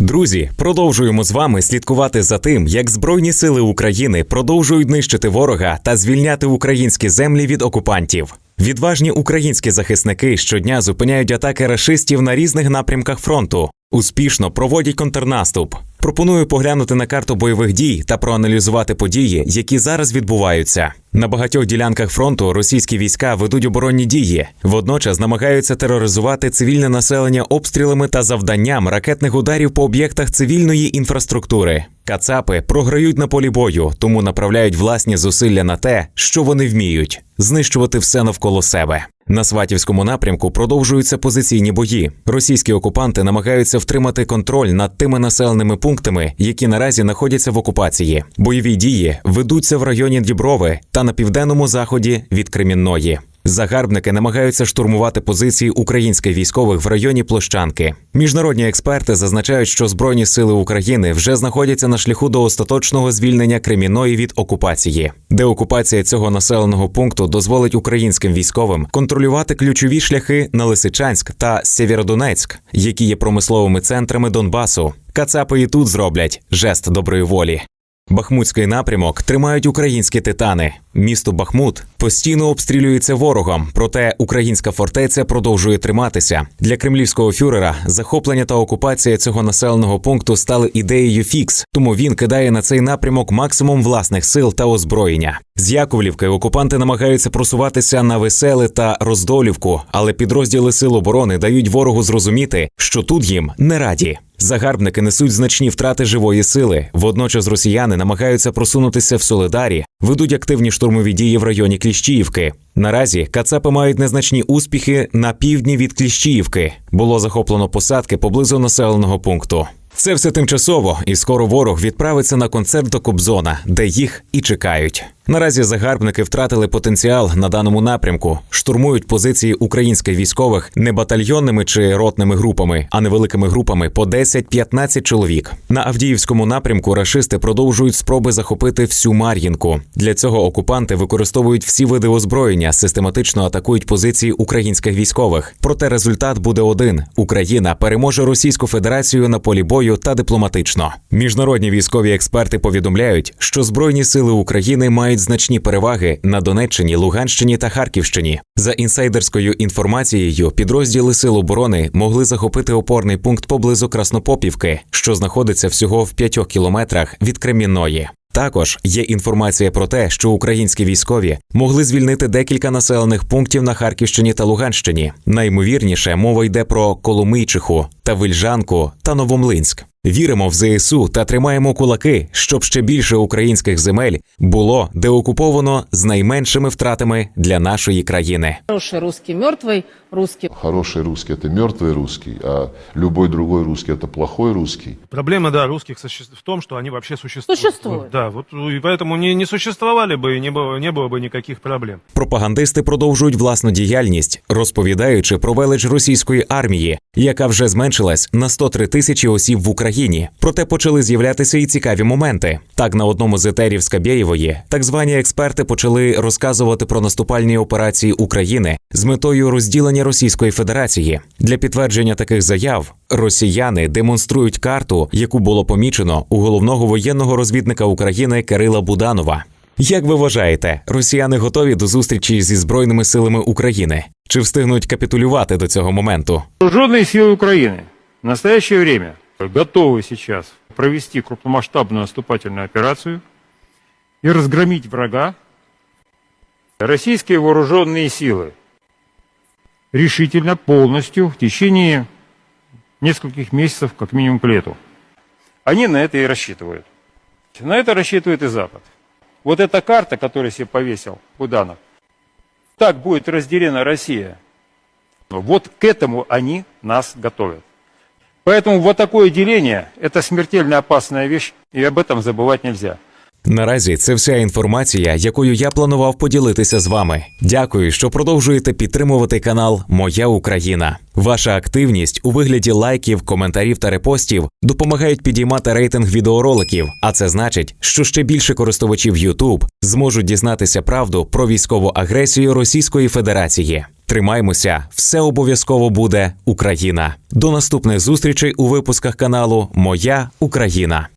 Друзі, продовжуємо з вами слідкувати за тим, як Збройні сили України продовжують нищити ворога та звільняти українські землі від окупантів. Відважні українські захисники щодня зупиняють атаки рашистів на різних напрямках фронту, успішно проводять контрнаступ. Пропоную поглянути на карту бойових дій та проаналізувати події, які зараз відбуваються. На багатьох ділянках фронту російські війська ведуть оборонні дії, водночас намагаються тероризувати цивільне населення обстрілами та завданням ракетних ударів по об'єктах цивільної інфраструктури. Кацапи програють на полі бою, тому направляють власні зусилля на те, що вони вміють знищувати все навколо себе. На Сватівському напрямку продовжуються позиційні бої. Російські окупанти намагаються втримати контроль над тими населеними пунктами, які наразі знаходяться в окупації. Бойові дії ведуться в районі Діброви та на південному заході від Кремінної. Загарбники намагаються штурмувати позиції українських військових в районі Площанки. Міжнародні експерти зазначають, що Збройні сили України вже знаходяться на шляху до остаточного звільнення Креміної від окупації. Деокупація цього населеного пункту дозволить українським військовим контролювати ключові шляхи на Лисичанськ та Сєвєродонецьк, які є промисловими центрами Донбасу. Кацапи і тут зроблять жест доброї волі. Бахмутський напрямок тримають українські титани. Місто Бахмут постійно обстрілюється ворогом, проте українська фортеця продовжує триматися. Для кремлівського фюрера захоплення та окупація цього населеного пункту стали ідеєю фікс, тому він кидає на цей напрямок максимум власних сил та озброєння. З Яковлівки окупанти намагаються просуватися на веселе та роздолівку, але підрозділи сил оборони дають ворогу зрозуміти, що тут їм не раді. Загарбники несуть значні втрати живої сили. Водночас росіяни намагаються просунутися в Солидарі, ведуть активні штурмові дії в районі Кліщіївки. Наразі Кацапи мають незначні успіхи на півдні від Кліщіївки. Було захоплено посадки поблизу населеного пункту. Це все тимчасово, і скоро ворог відправиться на концерт до Кобзона, де їх і чекають. Наразі загарбники втратили потенціал на даному напрямку, штурмують позиції українських військових не батальйонними чи ротними групами, а невеликими групами по 10-15 чоловік. На Авдіївському напрямку рашисти продовжують спроби захопити всю Мар'їнку. Для цього окупанти використовують всі види озброєння, систематично атакують позиції українських військових. Проте результат буде один: Україна переможе Російську Федерацію на полі бою та дипломатично. Міжнародні військові експерти повідомляють, що збройні сили України мають значні переваги на Донеччині, Луганщині та Харківщині. За інсайдерською інформацією, підрозділи сил оборони могли захопити опорний пункт поблизу Краснопопівки, що знаходиться всього в п'ятьох кілометрах від Кремінної. Також є інформація про те, що українські військові могли звільнити декілька населених пунктів на Харківщині та Луганщині. Наймовірніше мова йде про Коломийчиху та Вильжанку та Новомлинськ. Віримо в ЗСУ та тримаємо кулаки, щоб ще більше українських земель було деокуповано з найменшими втратами для нашої країни. Хороший русский мертвый, русский Хороший русский – это мертвый русский, а любой другой русский – это плохой русский. Проблема, да, русских суще- в том, что они вообще существуют. Существуют. Вот, Да, вот ну, и поэтому не, не существовали бы, и не было, не было бы никаких проблем. Пропагандисти продовжують власну діяльність, розповідаючи про велич російської армії, яка вже зменшилась на 103 тисячі осіб в Україні. Проте почали з'являтися і цікаві моменти. Так, на одному з етерів Скабєєвої так звані експерти почали розказувати про наступальні операції України з метою розділення Російської Федерації. Для підтвердження таких заяв росіяни демонструють карту, яку було помічено у головного воєнного розвідника України Кирила Буданова. Як ви вважаєте, росіяни готові до зустрічі зі збройними силами України? Чи встигнуть капітулювати до цього моменту? Вооруженные силы Украины в настоящее время готовы сейчас провести крупномасштабную наступательную операцию и разгромить врага. Российские вооруженные силы решительно, полностью, в течение нескольких месяцев, как минимум к лету. Они на это и рассчитывают. На это рассчитывает и Запад. Вот эта карта, которую себе повесил Буданов, так будет разделена Россия вот к этому они нас готовят. Поэтому вот такое деление – это смертельно опасная вещь, и об этом забывать нельзя. Наразі це вся інформація, якою я планував поділитися з вами. Дякую, що продовжуєте підтримувати канал Моя Україна. Ваша активність у вигляді лайків, коментарів та репостів допомагають підіймати рейтинг відеороликів. А це значить, що ще більше користувачів YouTube зможуть дізнатися правду про військову агресію Російської Федерації. Тримаймося, все обов'язково буде Україна. До наступних зустрічей у випусках каналу Моя Україна.